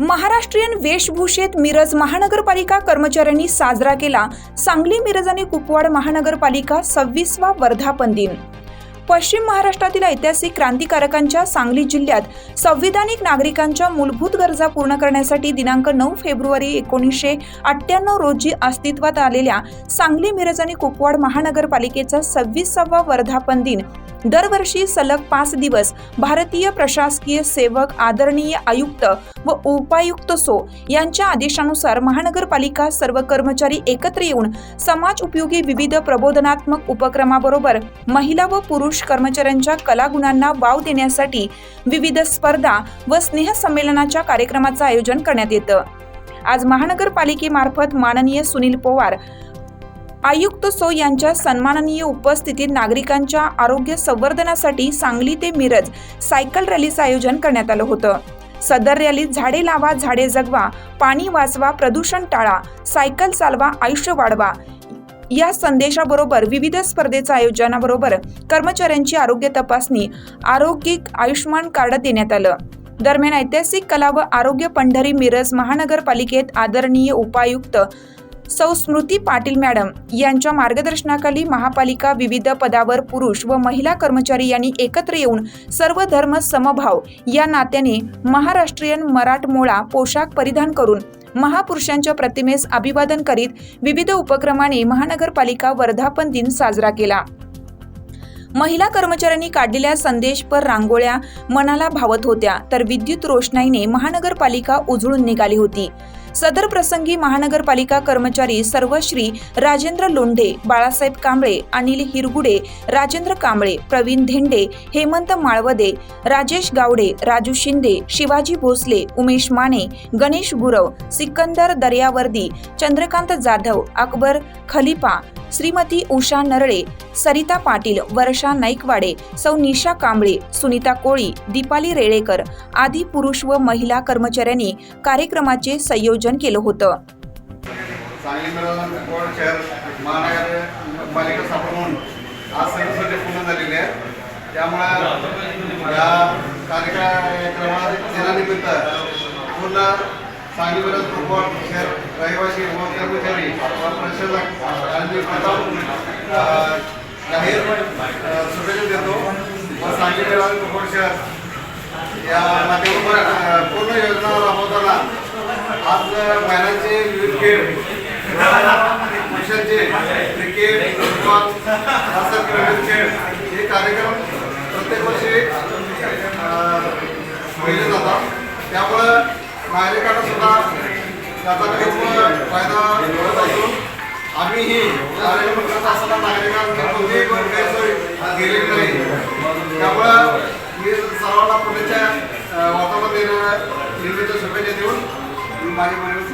महाराष्ट्रीयन वेशभूषेत मिरज महानगरपालिका कर्मचाऱ्यांनी साजरा केला सांगली मिरज आणि कुपवाड महानगरपालिका सव्वीसवा वर्धापन दिन. पश्चिम महाराष्ट्रातील ऐतिहासिक क्रांतिकारकांच्या सांगली जिल्ह्यात संविधानिक नागरिकांच्या मूलभूत गरजा पूर्ण करण्यासाठी दिनांक नऊ फेब्रुवारी एकोणीसशे अठ्ठ्याण्णव रोजी अस्तित्वात आलेल्या सांगली मिरज आणि कुपवाड महानगरपालिकेचा सव्वीसावा वर्धापन दिन. दरवर्षी सलग पाच दिवस भारतीय प्रशासकीय सेवक आदरणीय आयुक्त व उपायुक्त सो यांच्या आदेशानुसार महानगरपालिका सर्व कर्मचारी एकत्र येऊन समाज उपयोगी विविध प्रबोधनात्मक उपक्रमाबरोबर महिला व पुरुष कर्मचाऱ्यांच्या कलागुणांना वाव देण्यासाठी विविध स्पर्धा व स्नेहसंमेलनाच्या कार्यक्रमाचं आयोजन करण्यात येतं. आज महानगरपालिकेमार्फत माननीय सुनील पवार आयुक्त सो यांच्या सन्माननीय उपस्थितीत नागरिकांच्या आरोग्य संवर्धनासाठी सांगली ते मिरज सायकल रॅलीचं आयोजन करण्यात आलं होतं. सदर रॅलीत झाडे लावा झाडे जगवा पाणी वाचवा प्रदूषण टाळा सायकल चालवा आयुष्य वाढवा या संदेशाबरोबर विविध स्पर्धेच्या आयोजनाबरोबर कर्मचाऱ्यांची आरोग्य तपासणी आरोग्यिक आयुष्यमान कार्ड देण्यात आलं. दरम्यान ऐतिहासिक कला व आरोग्य पंढरी मिरज महानगरपालिकेत आदरणीय उपायुक्त सौ स्मृती पाटील मॅडम यांच्या मार्गदर्शनाखाली महापालिका विविध पदावर पुरुष व महिला कर्मचारी यांनी एकत्र येऊन सर्व धर्म समभाव या नात्याने महाराष्ट्रीयन मराठमोळा पोशाख परिधान करून महापुरुषांच्या प्रतिमेस अभिवादन करीत विविध उपक्रमाने महानगरपालिका वर्धापन दिन साजरा केला. महिला कर्मचाऱ्यांनी काढलेल्या संदेशपर रांगोळ्या मनाला भावत होत्या तर विद्युत रोषणाईने महानगरपालिका उजळून निघाली होती. सदर प्रसंगी महानगरपालिका कर्मचारी सर्वश्री राजेंद्र लोंढे बाळासाहेब कांबळे अनिल हिरगुडे राजेंद्र कांबळे प्रवीण धेंडे हेमंत माळवदे राजेश गावडे राजू शिंदे शिवाजी भोसले उमेश माने गणेश गुरव सिकंदर दर्यावर्दी चंद्रकांत जाधव अकबर खलिफा श्रीमती उषा नरळे सरिता पाटील वर्षा नाईकवाडे सौ निशा कांबळे सुनीता कोळी दीपाली रेळेकर आदी पुरुष व महिला कर्मचाऱ्यांनी कार्यक्रमाचे संयोजन केलं होतं. सांगली मिरज कोण शहर आज पूर्ण त्यामुळे या पूर्ण सांगली शहर रहिवासी व कर्मचारी व प्रशासक यांनी प्रथम जाहीर शुभेच्छा देतो व सांगली मिरज शहर या माध्यमातून पूर्ण योजना आज महिलांचे विविध खेळ. पुरुषांचे क्रिकेट फुटबॉल यासारखे विविध खेळ. हे कार्यक्रम प्रत्येक वर्षी पहिले जातात त्यामुळं नागरिकांना सुद्धा त्याचा खूप फायदा होत असून आम्हीही कार्यक्रम करत असताना नागरिकांनी कोणतीही गैरसोय गेलेली नाही. त्यामुळं मी सर्वांना पुण्याच्या वातावरण देणाऱ्या निर्मित शुभेच्छा देऊन मी माझी माहिती